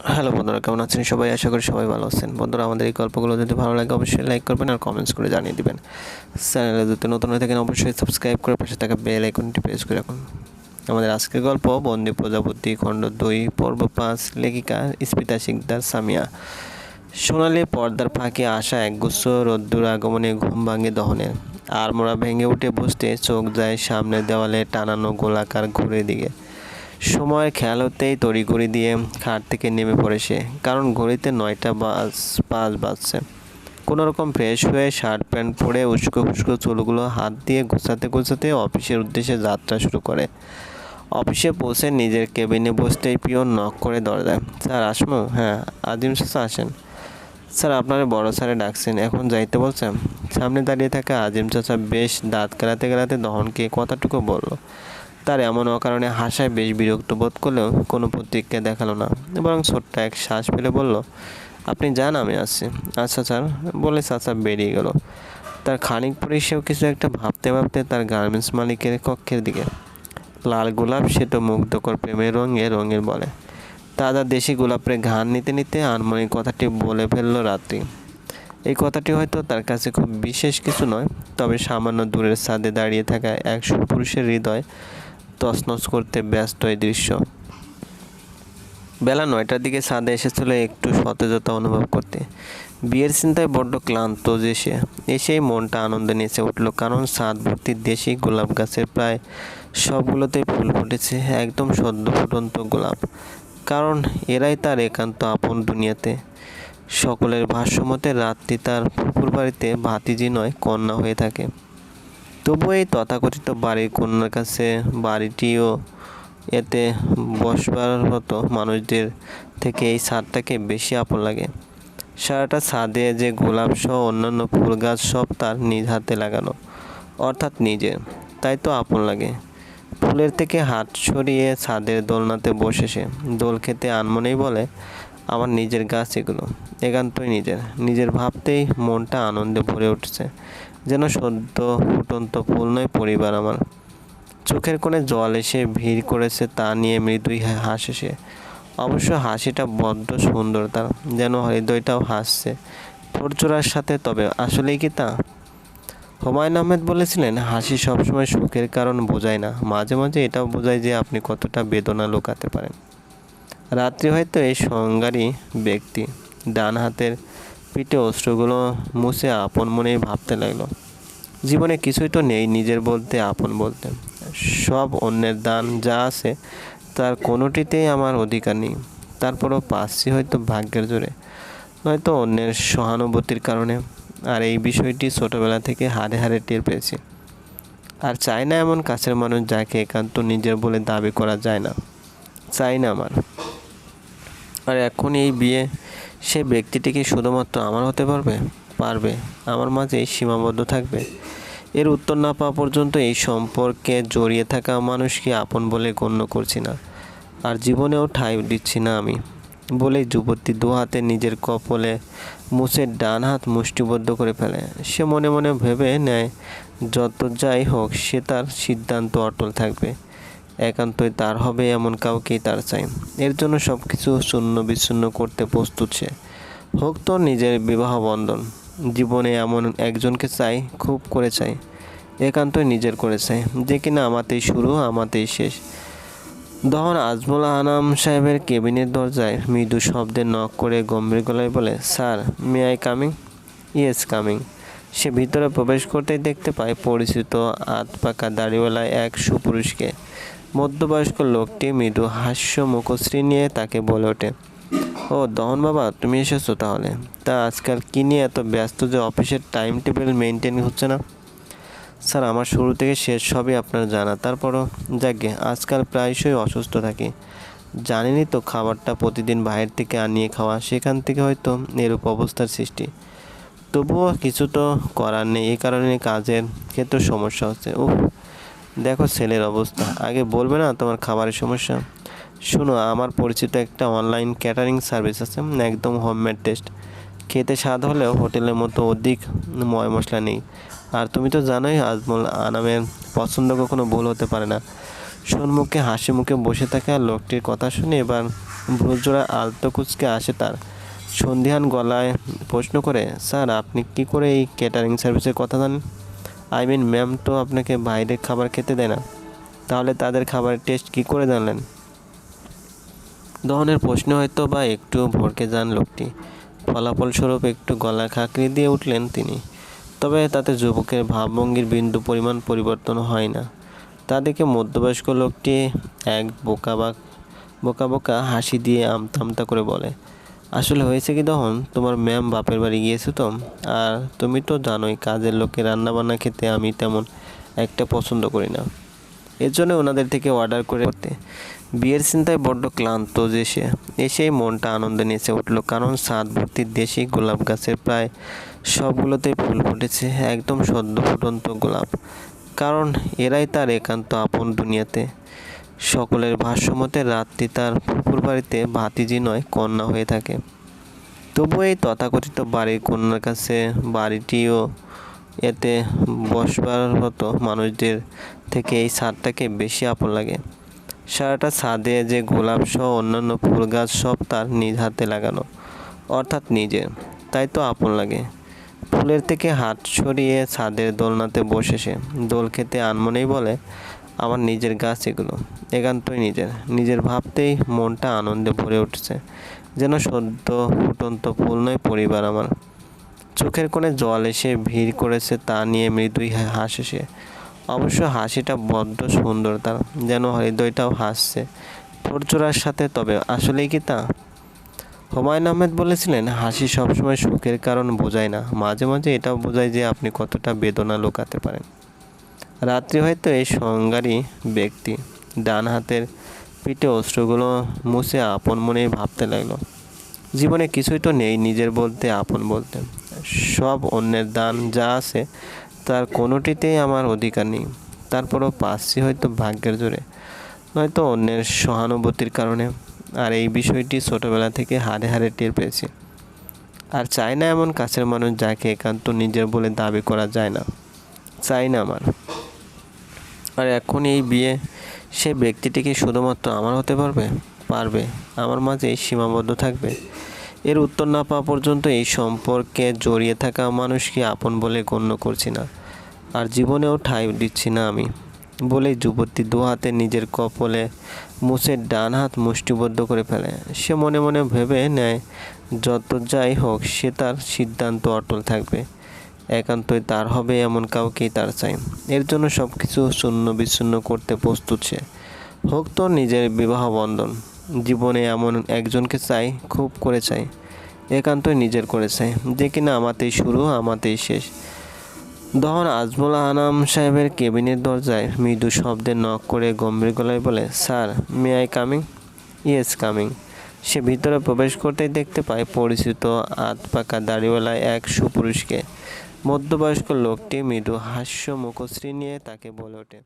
Hello বন্ধুরা, কেমন আছেন সবাই? আশা করি সবাই ভালো আছেন। বন্ধুরা, আমাদের এই গল্পগুলো যদি ভালো লাগে, অবশ্যই লাইক করবেন আর কমেন্টস করে জানিয়ে দিবেন। চ্যানেলে যদি নতুন হয়ে থাকেন, অবশ্যই সাবস্ক্রাইব করে পাশে থাকা বেল আইকনটি প্রেস করে রাখুন। আমাদের আজকের গল্প, বন্দি প্রজাপতি, খণ্ড দুই, পর্ব পাঁচ, লেখিকা, স্মিতা শিকদার, সামিয়া। সোনালি পর্দার ফাঁকে আসা একগুচ্ছ রোদ্দুর আগমনে ঘুম ভাঙে দহনের আর মোড়া ভেঙে উঠে বসতে চোখ যায় সামনের দেওয়ালে টানানো গোলাকার ঘুরে দিকে। সময়ের খেয়াল হতেই তড়িঘড়ি দিয়ে খাট থেকে নেমে পড়ে সে, কারণ ঘড়িতে নয়টা বাজ, পাঁচ বাজছে। কোনো রকম ফ্রেশ হয়ে শার্ট প্যান্ট পরে উস্কো উস্কো চুলগুলো হাত দিয়ে গোছাতে গোছাতে অফিসের উদ্দেশ্যে যাত্রা শুরু করে। অফিসে পৌঁছে নিজের কেবিনে বসতেই পিয়ন নক করে দরজায় স্যার, আসমো? হ্যাঁ আজিম চাচা আসেন। স্যার, আপনারা বড় স্যারে ডাকছেন, এখন যাইতে বলছেন? সামনে দাঁড়িয়ে থাকা আজিম চাচা বেশ দাঁত কেলাতে কেলাতে দহনকে কথাটুকু বলল। তার এমন অকারণে হাসায় বেশ বিরক্ত বোধ করলেও কোনো প্রতিক্রিয়া দেখাল না। বরং ছোট্ট এক শ্বাস ফেলে বলল, আপনি যান, আমি আসছি। আচ্ছা স্যার। বলে চাচা বেরিয়ে গেল। তার খানিক পরে সেও কিছু একটা ভাবতে ভাবতে তার গার্মেন্টস মালিকের কক্ষের দিকে, লাল গোলাপ সে তো মুগ্ধকর প্রেমের রঙে রঙের বলে। তাজা দেশি গোলাপের ঘ্রাণ নিতে নিতে আনমনির কথাটি বলে ফেলল রাত্রি। এই কথাটি হয়তো তার কাছে খুব বিশেষ কিছু নয়, তবে সামান্য দূরের ছাদে দাঁড়িয়ে থাকা এক সুপুরুষের হৃদয় তছনছ করতে ব্যস্ত এই দৃশ্য। বেলা নয়টার দিকে ছাদে এসেছিল একটু সতেজতা অনুভব করতে। বিয়ের চিন্তায় বড্ড ক্লান্ত যে সে। এসেই মনটা আনন্দে নেচে উঠল, কারণ ছাদ ভর্তি দেশি গোলাপ গাছের প্রায় সবগুলোতেই ফুল ফুটেছে, একদম সদ্য ফুটন্ত গোলাপ। কারণ এরাই তার একান্ত আপন দুনিয়াতে। সকলের ভাষ্যমতে রাত্রি তার পুকুর বাড়িতে ভাতিজি নয়, কন্যা হয়ে থাকে। তবু এই তথাকথিত বাড়ির কন্যার কাছে বাড়িটিও এতে বসবার মতো মানুষদের থেকে এই ছাদটাকে বেশি আপন লাগে। সারাটা ছাদে যে গোলাপ সহ অন্যান্য ফুল গাছ সব তার নিজ হাতে লাগানো, অর্থাৎ নিজের। তাই তো আপন লাগে। ফুলের থেকে হাত সরিয়ে ছাদের দোলনাতে বসে সে। দোল খেতে আনমনেই বলে, আমার নিজের গাছ এগুলো। একান্তই নিজের। নিজের ভাবতেই মনটা আনন্দে ভরে উঠছে। যেন সদ্য ফুটন্ত ফুল নয়, পরিবার আমার। চোখের কোণে জল এসে ভিড় করেছে তা নিয়ে মৃদুই হাসে সে অবশ্য হাসিটা বড্ড সুন্দর তার, যেন হৃদয়টাও হাসছে। ঠোঁটচোরার সাথে তবে আসলেই কি তা? হুমায়ুন আহমেদ বলেছিলেন, হাসি সবসময় সুখের কারণ বোঝায় না। মাঝে মাঝে এটাও বোঝায় যে আপনি কতটা বেদনা লুকাতে পারেন। রাত্রি হয়তো এই সংজ্ঞারই ব্যক্তি। ডান হাতের পিঠে অস্ত্রগুলো মুছে আপন মনেই ভাবতে লাগল। জীবনে কিছুই তো নেই নিজের বলতে, আপন বলতে। সব অন্যের দান যা আছে, তার কোনোটিতেই আমার অধিকার নেই। তারপরও পাচ্ছি হয়তো ভাগ্যের জোরে, নয়তো অন্যের সহানুভূতির কারণে। আর এই বিষয়টি ছোটোবেলা থেকে হারে হারে টের পেয়েছি। আর চাই না এমন কাছের মানুষ যাকে একান্ত নিজের বলে দাবি করা যায় না। চাই না আমার। আর এখন এই বিয়ে সে ব্যক্তিটিকে শুধুমাত্র আমার হতে পারবে? পারবে। আমার মাঝে সীমাবদ্ধ থাকবে। এর উত্তর না পাওয়া পর্যন্ত এই সম্পর্কে জড়িয়ে থাকা মানুষকে আপন বলে গণ্য করছি না। আর জীবনেও ঠাঁই দিচ্ছি না আমি। বলেই যুবতী দু হাতে নিজের কপলে মুছে ডান হাত মুষ্টিবদ্ধ করে ফেলে। সে মনে মনে ভেবে নেয়, যত যাই হোক, সে তার সিদ্ধান্ত অটল থাকবে। একান্তই তার হবে এমন কাউকেই তার চাই। এর জন্য সব কিছু শূন্য বিচ্ছিন্ন করতে প্রস্তুত সে। হোক তো নিজের বিবাহ বন্ধন। জীবনে এমন একজনকে চাই, খুব করে চাই। একান্তই নিজের করে চাই। যে কিনা আমাতেই শুরু, আমাতেই শেষ। দহন আজমুল আনাম সাহেবের কেবিনের দরজায় মৃদু শব্দে নক করে গম্ভীর গলায় বলে, sir, may I coming? Yes, coming. সে ভিতরে প্রবেশ করতেই দেখতে পায় পরিচিত আত পাকা দাড়িওয়ালা এক সুপুরুষকে। মধ্যবয়স্ক লোকটি মৃদু হাস্য মুখশ্রী নিয়ে তাকে বলে ওঠে, ও দহন বাবা, তুমি এসেছ তাহলে? তা আজকাল কী নিয়ে এত ব্যস্ত যে অফিসের টাইম টেবিল মেনটেন হচ্ছে না? স্যার, আমার শুরু থেকে শেষ সবই আপনার জানা। তারপরও, যাকে আজকাল প্রায়শই অসুস্থ থাকি। জানেনই তো খাবারটা প্রতিদিন বাইরে থেকে আনিয়ে খাওয়া, সেখান থেকে হয়তো এরূপ অবস্থার সৃষ্টি। তবুও কিছু তো করার নেই এই কারণে কাজের ক্ষেত্রে সমস্যা হচ্ছে। ও দেখো ছেলের অবস্থা। আগে বলবে না তোমার খাবারের সমস্যা? শুনো, আমার পরিচিত একটা অনলাইন ক্যাটারিং সার্ভিস আছে একদম হোমমেড টেস্ট খেতে স্বাদ হলেও হোটেলের মতো অধিক ময় মশলা নেই। আর তুমি তো জানোই, আজমল আনামের পছন্দ কখনো ভুল হতে পারে না। সম্মুখে হাসি মুখে বসে থাকা লোকটির কথা শুনে এবার ভ্রুজোড়া আলতো কুচকে আসে তার। সন্ধিহান গলায় প্রশ্ন করে, স্যার, আপনি কি করে এই ক্যাটারিং সার্ভিসের কথা জানেন? আই মিন ম্যাম তো আপনাকে বাইরে খাবার খেতে দেয় না। তাহলে তাদের খাবারের টেস্ট কি করে জানলেন? দহনের প্রশ্ন হয়তো বা একটু ভরকে যান লোকটি। ফলাফলস্বরূপ একটু গলা খাঁকড়ি দিয়ে উঠলেন তিনি। তবে তাতে যুবকের ভাবভঙ্গির বিন্দু পরিমাণ পরিবর্তন হয় না। তা দেখে মধ্যবয়স্ক লোকটি এক বোকা বা বোকা বোকা হাসি দিয়ে আমতা আমতা করে বলে আসলে হয়েছে কি তখন? তোমার ম্যাম বাপের বাড়ি গিয়েছে তো। আর তুমি তো জানোই, কাজের লোকে রান্নাবান্না খেতে আমি তেমন একটা পছন্দ করি না। এর জন্য ওনাদের থেকে অর্ডার করে করতে। বিয়ের চিন্তায় বড্ড ক্লান্ত যে সে। এসেই মনটা আনন্দে নেচে উঠল, কারণ সাত ভর্তি দেশি গোলাপ গাছের প্রায় সবগুলোতেই ফুল ফুটেছে, একদম সদ্য ফুটন্ত গোলাপ। কারণ এরাই তার একান্ত আপন দুনিয়াতে। সকলের ভাষ্যমতে রাত্রি তার পুকুর বাড়িতে ভাতিজি নয়, কন্যা হয়ে থাকে। তবু এই তথাকথিত বাড়ির কন্যার কাছে বাড়িটিও এতে বসবার মতো মানুষদের থেকে এই ছাদটাকে বেশি আপন লাগে। সারাটা ছাদে যে গোলাপ সহ অন্যান্য ফুল গাছ সব তার নিজ হাতে লাগানো, অর্থাৎ নিজের। তাই তো আপন লাগে। ফুলের থেকে হাত সরিয়ে ছাদের দোলনাতে বসে সে। দোল খেতে আনমনেই বলে আমার নিজের গাছ এগুলো। একান্তই নিজের। নিজের ভাবতেই মনটা আনন্দে ভরে উঠছে। যেন সদ্য ফুটন্ত ফুল নয়, পরিবার আমার। চোখের কোণে জল এসে ভিড় করেছে তা নিয়ে মৃদুই হাসে সে। অবশ্য হাসিটা বড্ড সুন্দর তার, যেন হৃদয়টাও হাসছে। ঠোঁটজোড়ার সাথে তবে আসলেই কি তা? হুমায়ুন আহমেদ বলেছিলেন, হাসি সবসময় সুখের কারণ বোঝায় না। মাঝে মাঝে এটাও বোঝায় যে আপনি কতটা বেদনা লুকাতে পারেন। রাত্রি হয়তো এই সংজ্ঞারই ব্যক্তি। ডান হাতের পিঠে অস্ত্রগুলো মুছে আপন মনেই ভাবতে লাগল। জীবনে কিছুই তো নেই নিজের বলতে, আপন বলতে। সব অন্যের দান যা আছে, তার কোনোটিতেই আমার অধিকার নেই। তারপরও পাচ্ছি হয়তো ভাগ্যের জোরে। নয়তো অন্যের সহানুভূতির কারণে। আর এই বিষয়টি ছোটোবেলা থেকে হারে হারে টের পেয়েছি। আর চাই না এমন কাছের মানুষ যাকে একান্ত নিজের বলে দাবি করা যায় না। চাই না আমার। আর এখন এই বিয়ে, সে ব্যক্তিটিকে শুধুমাত্র আমার হতে পারবে? পারবে। আমার মাঝে সীমাবদ্ধ থাকবে। এর উত্তর না পাওয়া পর্যন্ত এই সম্পর্কে জড়িয়ে থাকা মানুষকে আপন বলে গণ্য করছি না। আর জীবনেও ঠাঁই দিচ্ছি না আমি। বলেই যুবতী দু হাতে নিজের কপলে মুছে ডান হাত মুষ্টিবদ্ধ করে ফেলে। সে মনে মনে ভেবে নেয়, যত যাই হোক, সে তার সিদ্ধান্ত অটল থাকবে। একান্তই তার হবে এমন কাউকেই তার চাই এর জন্য সব কিছু শূন্য বিচ্ছিন্ন করতে প্রস্তুত সে। হোক তো নিজের বিবাহ বন্ধন। জীবনে এমন একজনকে চাই, খুব করে চাই। একান্তই নিজের করে চাই। যে কিনা আমাতেই শুরু, আমাতেই শেষ। দহন আজমুল আনাম সাহেবের কেবিনের দরজায় মৃদু শব্দে নক করে গম্ভীর গলায় বলে, sir may I coming yes coming সে ভিতরে প্রবেশ করতেই দেখতে পায় পরিচিত আত পাকা দাড়িওয়ালা এক সুপুরুষকে। মধ্যবয়স্ক লোকটি মৃদু হাস্য মুখশ্রী নিয়ে তাকে বলে ওঠে।